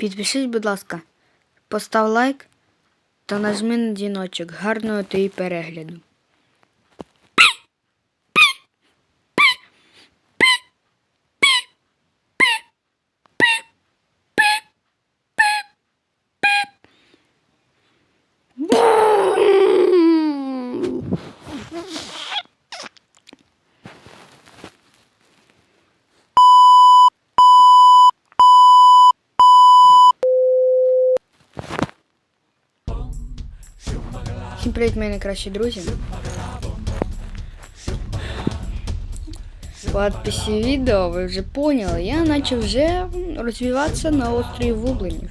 Підпишись, будь ласка, постав лайк та нажми на дзвіночок. Гарного тобі перегляду. Всім привіт, мої найкращі друзі. По підписі відео ви вже поняли, я почав вже розвиватися на острові Вубленів.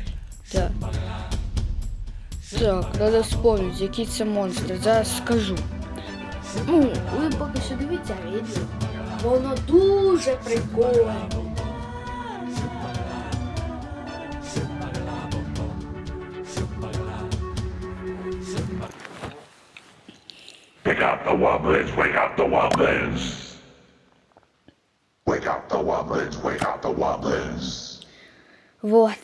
Так. Так, треба вспомнити, який це монстр. Зараз скажу. Ну, ви поки що дивіться відео. Воно дуже прикольне. Pick up the wobblers, wake up the wobblers. Wake up the wobblers, wake up the wobblers. Вот.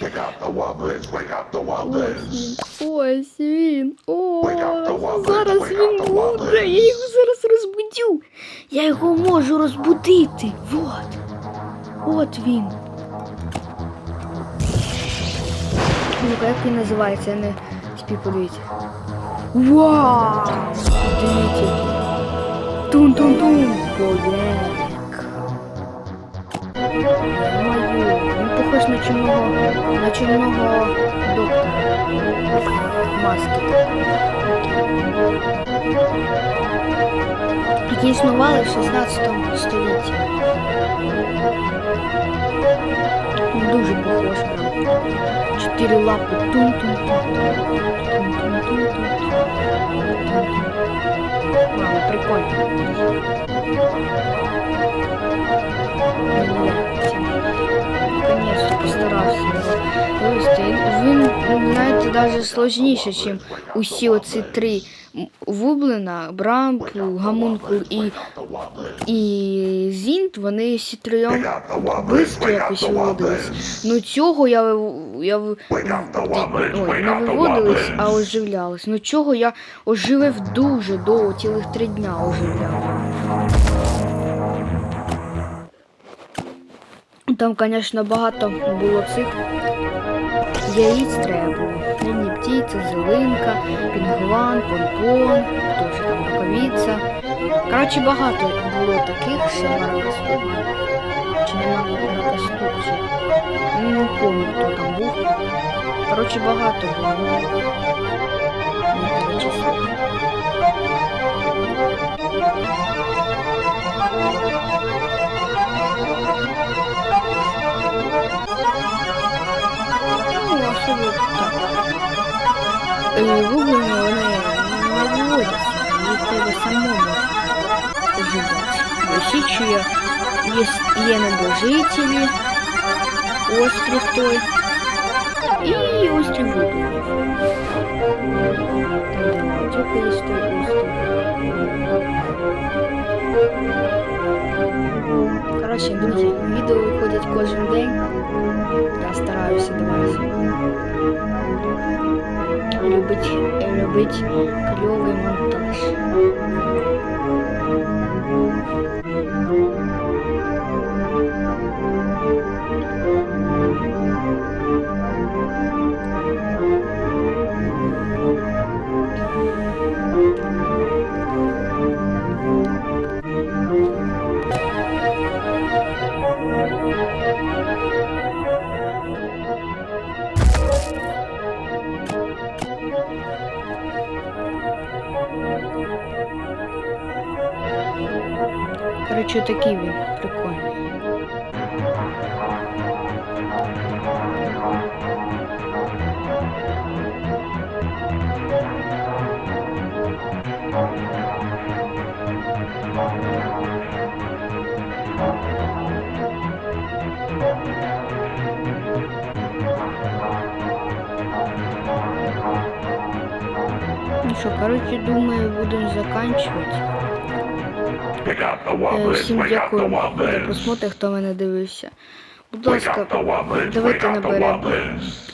Pick up the wobblers, wake up the wobblers. Ось він. О, Wake зараз він буде. Я його зараз розбудю. Я його можу розбудити. Вот. От він. Ну-ка, як він називається? Не спів подивіться. Вау! Дивіться. Тун-тун-тун. Боєк. Мою. Він похож на чорного, на чорного доктора. Маски. Які існували в 16 столітті. Він дуже похож прям. Чотири лапи. Тун-тун-тун. Тун-тун-тун-тун. Мама, прикольно. Наконец-то постарався його вивести. Він, знаєте, навіть сложніше, ніж усі оці три вублена, брампу, гамункул і, і зінт, вони всі трьом швидко якось виводились. Ну цього я, я ой, не виводились, а оживлялись. Ну цього я оживив дуже довго, цілих три дня оживляв. Там, звісно, багато було цих яїць треба було. Нині птиця, зелинка, пінгван, помпон, теж там рукавиця. Коротше, багато було таких, що маракастук. Чи не маракастук, чи ну, не пам'ятаю, хто там був. Коротше, багато було. Не перечислити. Е, Вуглені вони не виводяться, їх треба самому ожидати. Росічі є, є небожителі, острів той і острів Вуглені. Тільки є той острів. Коротше, друзі, відео виходять кожен день. Я стараюся до. Любить, любить кльовий монтаж. Коротше, такий він прикольний. Ну що, коротше, думаю, будемо заканчувати. Всім up the дякую за просмотр, хто мене дивився. Будь ласка, давайте наберемо. Wobblins.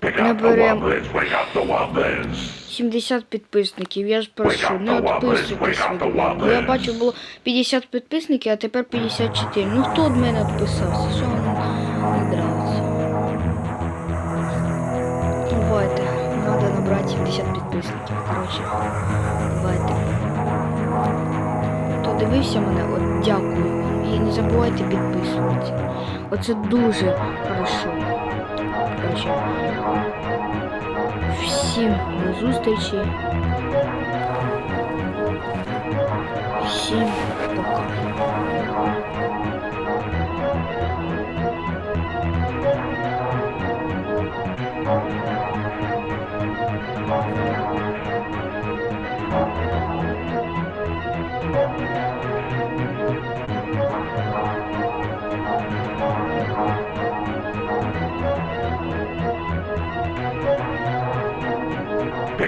Pick up the Наберем. Wobblins, wake up the Wobblins. 70 підписників. Я ж прошу, не відписуйтесь від мене. Я бачу, було 50 підписників, а тепер 54. Ну хто від мене відписався? Що вам не нравиться? Давайте, треба набрати 70 підписників. Коротше. Хто дивився мене, от дякую. І не забувайте підписуватися. Оце дуже хорошо. Короче, Всім до зустрічі. Всім пока.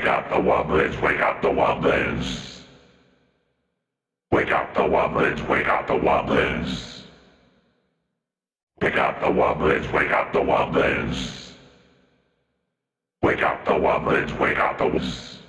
Pick up the Wobblins, wake up the Wobblins. Wake up the Wobblins, wake up the Wobblins. Pick up the Wobblins, wake up the Wobblins. Wake up the Wobblins, wake up the Wobblins.